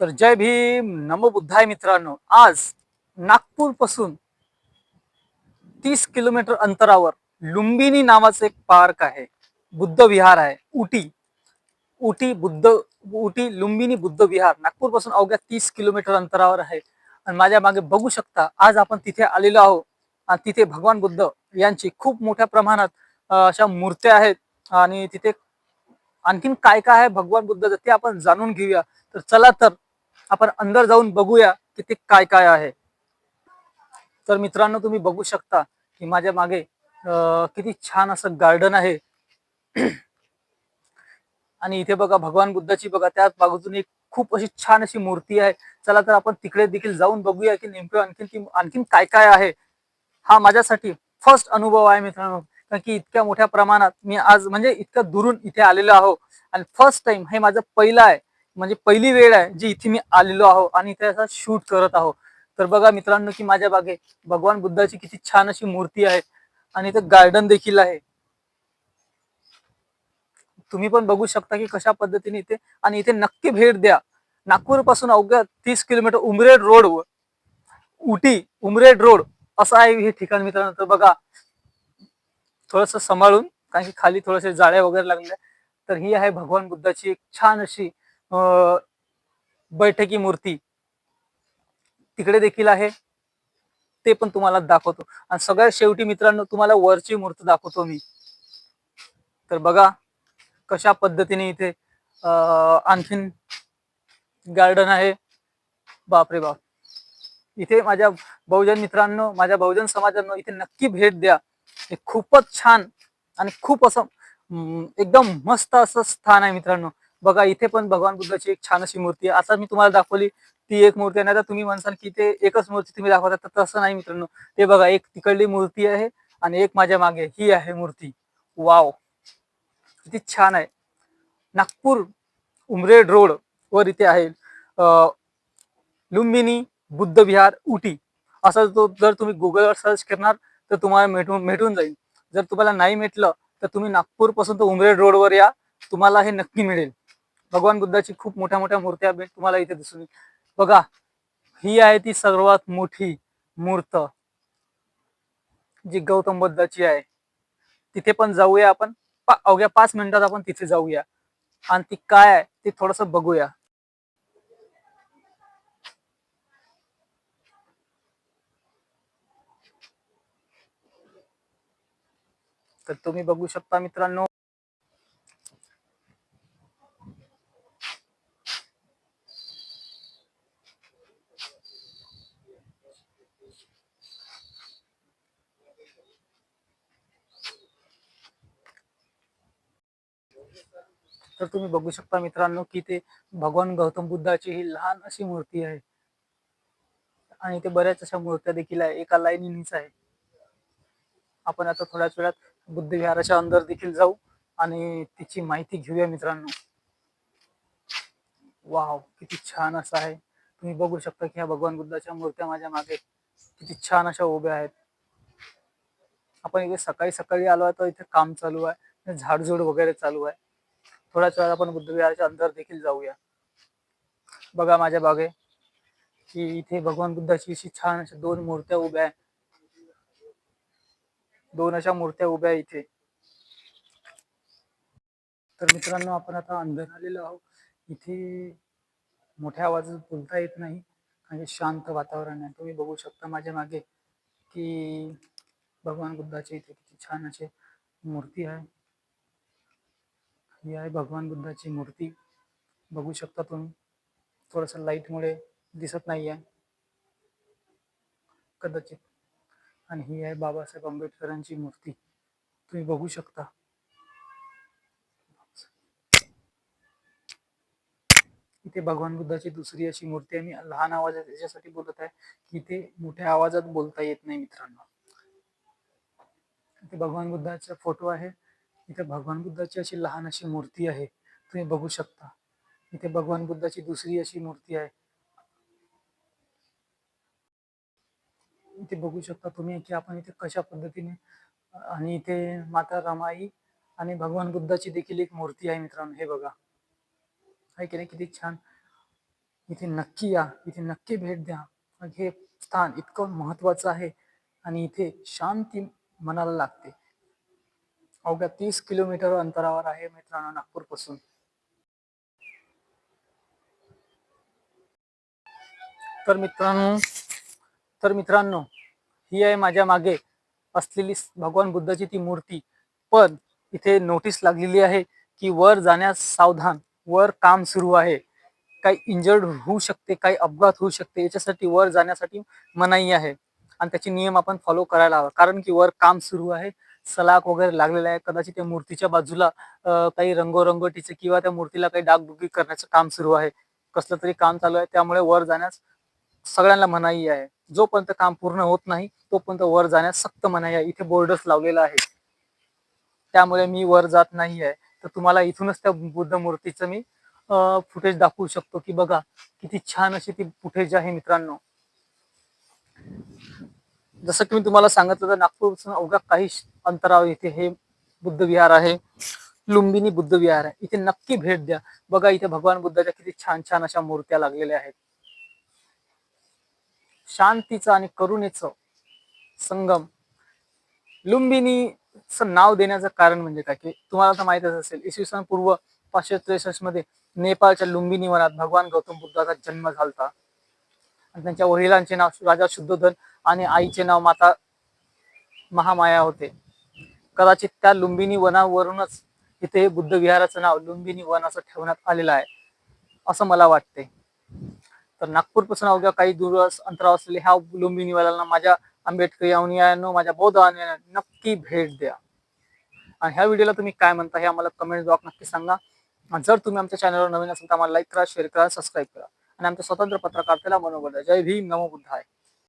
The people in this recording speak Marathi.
तर जय भीम. नमो बुद्धाय मित्रांनो. आज नागपूरपासून तीस किलोमीटर अंतरावर लुंबिनी नावाचं एक पार्क आहे. बुद्ध विहार आहे. उटी उटी बुद्ध उटी लुंबिनी बुद्ध विहार. नागपूरपासून अवघ्या तीस किलोमीटर अंतरावर आहे. आणि माझ्या मागे बघू शकता आज आपण तिथे आलेलो आहोत. आणि तिथे भगवान बुद्ध यांची खूप मोठ्या प्रमाणात अशा मूर्त्या आहेत. आणि तिथे आणखीन काय काय आहे भगवान बुद्ध ते आपण जाणून घेऊया. तर चला तर आपण अंदर जाऊन बघूया की ते काय काय आहे. तर मित्रांनो तुम्ही बघू शकता की माझ्या मागे किती छान असं गार्डन आहे. आणि इथे बघा भगवान बुद्धाची बघा त्याच बाजून एक खूप अशी छान अशी मूर्ती आहे. चला तर आपण तिकडे देखील जाऊन बघूया की नेमकं आणखीन ती आणखीन काय काय आहे. हा माझ्यासाठी फर्स्ट अनुभव आहे मित्रांनो. कारण की इतक्या मोठ्या प्रमाणात मी आज म्हणजे इतक्या दुरून इथे आलेलो आहो. आणि फर्स्ट टाइम हे माझं पहिलं आहे. म्हणजे पहिली वेळ आहे जी इथे मी आलेलो आहो आणि इथे असा शूट करत आहो. तर बघा मित्रांनो की माझ्या बागे भगवान बुद्धाची किती छान अशी मूर्ती आहे आणि इथे गार्डन देखील आहे. तुम्ही पण बघू शकता की कशा पद्धतीने इथे आणि इथे नक्की भेट द्या. नागपूरपासून अवघ्या तीस किलोमीटर उमरेड रोड वर उटी उमरेड रोड असं आहे हे ठिकाण मित्रांनो. तर बघा थोडस सांभाळून कारण की खाली थोडेसे जाळ्या वगैरे लागल्या तर ही आहे भगवान बुद्धाची एक छान अशी बैठकी मूर्ती तिकडे देखील आहे. ते पण तुम्हाला दाखवतो. आणि सगळ्यात शेवटी मित्रांनो तुम्हाला वरची मूर्ती दाखवतो मी. तर बघा कशा पद्धतीने इथे आणखीन गार्डन आहे. बापरे बाप. इथे माझ्या बहुजन मित्रांनो माझ्या बहुजन समाजांनो इथे नक्की भेट द्या. हे खूपच छान आणि खूप असं एकदम मस्त असं स्थान आहे मित्रांनो. बघा इथे पण भगवान बुद्धाची एक छान अशी मूर्ती आहे. आता मी तुम्हाला दाखवली ती एक मूर्ती आहे. नाही तर तुम्ही म्हणसाल की ते एकच मूर्ती तुम्ही दाखवता तर तसं नाही मित्रांनो. ते बघा एक तिकडली मूर्ती आहे आणि एक माझ्या मागे. ही आहे मूर्ती. वाव! किती छान आहे. नागपूर उमरेड रोड वर इथे आहे लुंबिनी बुद्ध विहार उटी. असं तो जर तुम्ही गुगलवर सर्च करणार तर तुम्हाला भेटून भेटून जाईल. जर तुम्हाला नाही भेटलं तर तुम्ही नागपूरपासून तर उमरेड रोडवर या. तुम्हाला हे नक्की मिळेल. भगवान बुद्धाची खूप मोठ्या मोठ्या मूर्त्या तुम्हाला इथे दिसून येईल. बघा ही आहे ती सर्वात मोठी मूर्त जी गौतम बुद्धाची आहे. तिथे पण जाऊया आपण. अवघ्या पाच मिनिटात आपण तिथे जाऊया. आणि ती काय आहे ते थोडस बघूया. तर तुम्ही बघू शकता मित्रांनो तर तुम्ही बघू शकता मित्रांनो की ते भगवान गौतम बुद्धाची ही लहान अशी मूर्ती आहे. आणि ते बऱ्याच अशा मूर्त्या देखील आहे. एका लाईनीच आहे. आपण आता थोड्याच वेळात बुद्ध विहाराच्या अंदर देखील जाऊ आणि तिची माहिती घेऊया मित्रांनो. वाव किती छान असं आहे. तुम्ही बघू शकता की ह्या भगवान बुद्धाच्या मूर्त्या माझ्या मागे किती छान अशा उभ्या आहेत. आपण इथे सकाळी सकाळी आलो आहे तर इथे काम चालू आहे. झाडझूड वगैरे चालू आहे. थोड्याच वेळात आपण बुद्धविहाराच्या अंतर अंदर देखील जाऊया. बघा माझ्या बागे की इथे भगवान बुद्धाची अशी छान अशा दोन मूर्त्या उभ्या आहेत. दोन अशा मूर्त्या उभ्या आहे इथे. तर मित्रांनो आपण आता अंधर आलेलो आहोत. इथे मोठ्या आवाजात बोलता येत नाही आणि शांत वातावरण आहे. तुम्ही बघू शकता माझ्या मागे की भगवान बुद्धाची इथे किती छान अशी मूर्ती आहे. ही आहे भगवान बुद्धाची मूर्ती. बघू शकता तुम्ही. थोडंसं लाईटमुळे दिसत नाही आहे कदाचित. आणि ही आहे बाबासाहेब आंबेडकरांची मूर्ती. तुम्ही बघू शकता. इथे भगवान बुद्धाची दुसरी अशी मूर्ती आहे. मी लहान आवाजात याच्यासाठी बोलत आहे की इथे मोठ्या आवाजात बोलता येत नाही मित्रांनो. इथे भगवान बुद्धाचा फोटो आहे. इथे भगवान बुद्धाची अशी लहान अशी मूर्ती आहे. तुम्ही बघू शकता. इथे भगवान बुद्धाची दुसरी अशी मूर्ती आहे. इथे बघू शकता तुम्ही की आपण इथे कशा पद्धतीने आणि इथे माता रमाई आणि भगवान बुद्धाची देखील एक मूर्ती आहे मित्रांनो. हे बघा. आहे की नाही? किती छान. इथे नक्की या. इथे नक्की भेट द्या. हे स्थान इतकं महत्वाचं आहे. आणि इथे शांती मनाला लागते. अवघ्या तीस किलोमीटर अंतरावर आहे मित्रांनो नागपूरपासून तर मित्रांनो तर मित्रांनो ही आहे माझ्या मागे असलेली भगवान बुद्धाची ती मूर्ती. पण इथे नोटीस लागलेली आहे की वर जाण्यास सावधान वर काम सुरू आहे. काही इंजर्ड होऊ शकते काही अपघात होऊ शकते याच्यासाठी वर जाण्यासाठी मनाई आहे. आणि त्याचे नियम आपण फॉलो करायला हवा कारण की वर काम सुरू आहे सलाख वगैरे लागलेला आहे. कदाचित त्या मूर्तीच्या बाजूला काही रंगोरंगोटीचे किंवा त्या मूर्तीला काही डागडुगी करण्याचं काम सुरू आहे. कसलं तरी काम चालू आहे. त्यामुळे वर जाण्यास सगळ्यांना मनाई आहे. जोपर्यंत काम पूर्ण होत नाही तोपर्यंत वर जाण्यास सक्त मनाई आहे. इथे बोर्डच लावलेला आहे. त्यामुळे मी वर जात नाही आहे. तर तुम्हाला इथूनच त्या बुद्ध मूर्तीचं मी फुटेज दाखवू शकतो की बघा किती छान अशी ती फुटेज आहे मित्रांनो. जसं की मी तुम्हाला सांगितलं तर नागपूरपासून अवघ्या काही अंतरावर इथे हे बुद्ध विहार आहे. लुंबिनी बुद्ध विहार आहे. इथे नक्की भेट द्या. बघा इथे भगवान बुद्धाच्या किती छान छान अशा मूर्त्या लागलेल्या आहेत. शांतीचं आणि करुणेचं संगम. लुंबिनीचं नाव देण्याचं कारण म्हणजे काय? की तुम्हाला तर माहितच असेल इसवी सन पूर्व पाचशे त्रेसष्टमध्ये नेपाळच्या लुंबिनी वनात भगवान गौतम बुद्धाचा जन्म झाला आणि त्यांच्या वडिलांचे नाव राजा शुद्धोधन आणि आईचे नाव माता महामाया होते. कदाचित त्या लुंबिनी वनावरूनच इथे बुद्ध विहाराचं नाव लुंबिनी वन असं ठेवण्यात आलेलं आहे असं मला वाटते. तर नागपूरपासून अवघ्या काही दूर अंतरावर असलेल्या ह्या लुंबिनी वनाला माझ्या आंबेडकरी अनुयायांनो माझ्या बौद्ध अनुयायांना नक्की भेट द्या. आणि ह्या व्हिडिओला तुम्ही काय म्हणता हे आम्हाला कमेंट बॉक्स नक्की सांगा. जर तुम्ही आमच्या चॅनलवर नवीन असेल तर आम्हाला लाईक करा शेअर करा सबस्क्राईब करा. आणि आमच्या स्वतंत्र पत्रकारितेला मनोबल द्या जय भीम नमो बुद्धाय.